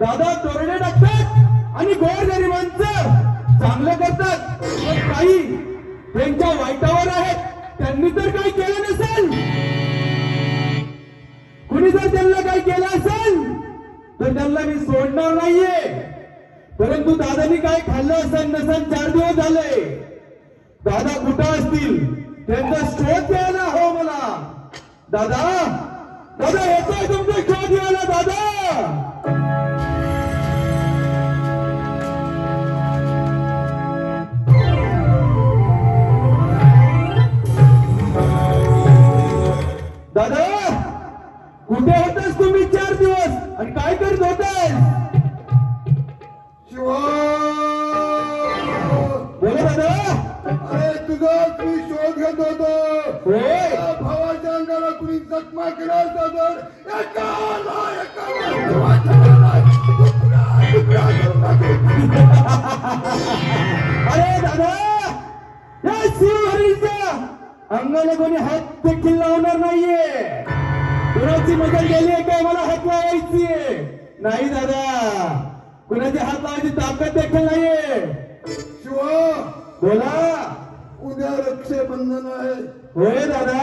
दादा तोरडे टाकतात आणि गोरगरिबांचं चांगलं करतात. पण काही त्यांच्या वाईटावर आहेत. त्यांनी तर काही केलं नसेल. कुणी जर त्यांना काही केलं असेल तर त्यांना मी सोडणार नाहीये. परंतु दादानी काय खाल्लं असेल नसेल चार दिवस झाले. दादा कुठं असतील? त्यांचा शोध घ्यायला हो मला. दादा दादा येतोय तुमचा शोध घ्यायला दादा. घेत होतो भावाच्या अंगाला कुणी जखमा केला असता तर. अरे दादा या शिवहरीच्या अंगाला कोणी हात देखील लावणार नाहीये. कुणाची मदत गेली आहे काय मला हात लावायची नाही दादा कुणाची हात लावायची ताकद देखील नाहीये. शिवा. बोला. रक्षाबंधन आहे. होय दादा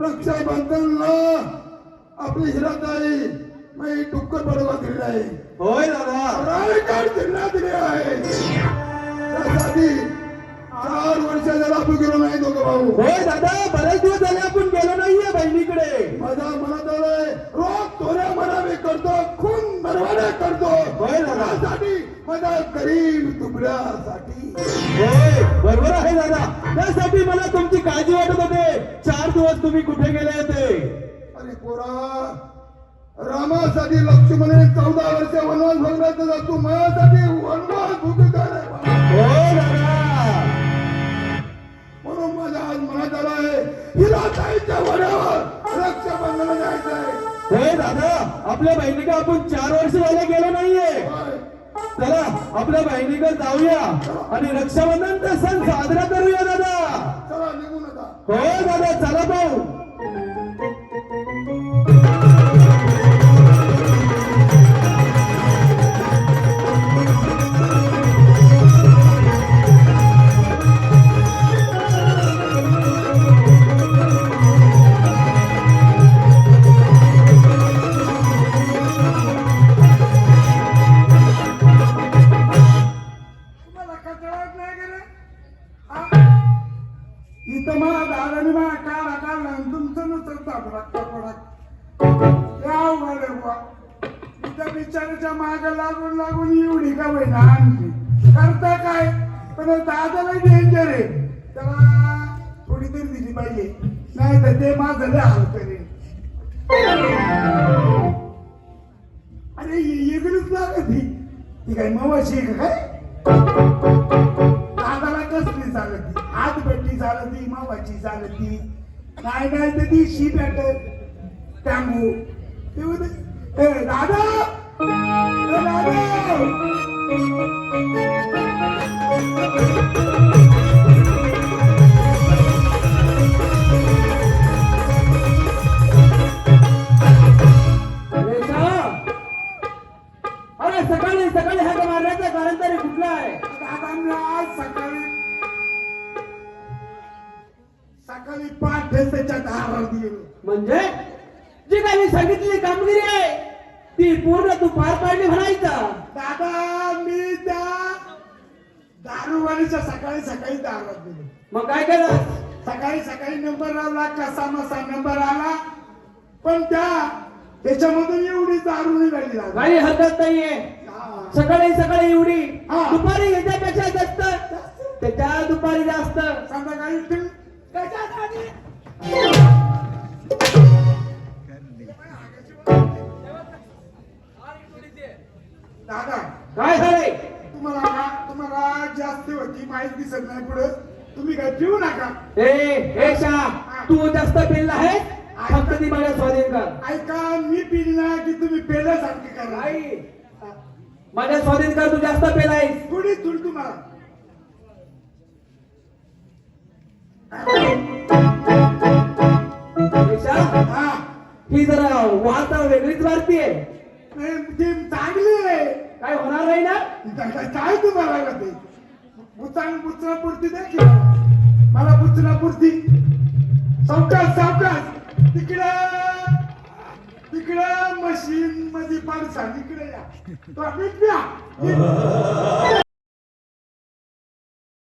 रक्षाबंधनला आपली हिराताई मी डुक्कर बडवा दिली आहे. होय दादा. रायगड जिल्ह्यात दिली आहे. त्यासाठी चार वर्ष जर आपण गेलो नाही दोघं भाऊ. होय दादा बरेच दिवस झाले आपण गेलो नाहीये बहिणीकडे. माझ्या मनात आलंय रोज तोऱ्या मना मी करतो खून बरवाड्या करतो. होय दादा. माझ्या गरीब होय बरोबर आहे दादा. त्यासाठी मला तुमची काळजी वाटत होते. चार दिवस तुम्ही कुठे गेले होते? अरे पोरा रामासाठी लक्ष्मणे चौदा वर्ष वनवास भोगण्याचा जातो माझ्यासाठी वनवास दादा. म्हणून माझ्या आज मनात आलं आहे हिला जायच्या वड्यावर रक्षाबंधन जायचं आहे होय दादा. आपल्या बहिणीकडे आपण चार वर्ष झाले गेलो नाहीये. होय. चला आपल्या बहिणीकडे जाऊया आणि रक्षाबंधनचा सण साजरा करूया दादा. होय दादा चला भाऊ. इथं मला दादाने मला काढा काढला आणि तुमचं नुसतं पडत पडत या अवघड बुवा इथं बिचाराच्या माग लागून लागून एवढी का होईना आणली करता काय पण दादाला डेंजर आहे त्याला थोडी तरी दिली पाहिजे नाही. तर ते माझं लय हाल करेल अरे इकडेच लागत ही ती काय मवाशी का काय? चालती मावाची चालती काय काय तर ती शी पॅटर्न टांगू ते होते दादा दादा! सकाळी पाच त्याच्या दारात गेलो म्हणजे जी काही सांगितलेली कामगिरी आहे ती पूर्ण तू पार पाडली म्हणायचं. दादा मी त्या दारूवाडीच्या सकाळी सकाळी दारात गेलो. मग काय केलं? सकाळी सकाळी नंबर लावला कसा मसा नंबर आला. पण त्या त्याच्यामधून एवढी दारू निघाली. काही हरकत नाहीये. सकाळी सकाळी एवढी. हा. दुपारी याच्यापेक्षा जास्त. त्याच्या दुपारी जास्त. संध्याकाळी? दादा काय झालंय? तुम्हाला तुम्हाला जास्त होती माहिती दिसत नाही पुढे. तुम्ही काय पिऊ नका. ए हे. तू जास्त पेल आहे? फक्त ती माझ्या स्वाधीन कर. ऐका मी पिली ना की तुम्ही पेल्यासारखे करा. नाही माझ्या स्वाधीन कर तू जास्त पेल आहेस. थोडी थोडी तुम्हाला? वार्ता वेगळीच वाढतीये ती चांगली. काय होणार नाही ना? काय- तुम्हाला पुरती की मला बुचना पुरती सावकाश सावकाश. तिकडं तिकडं मशीन मध्ये पाडसा इकडे या. तो.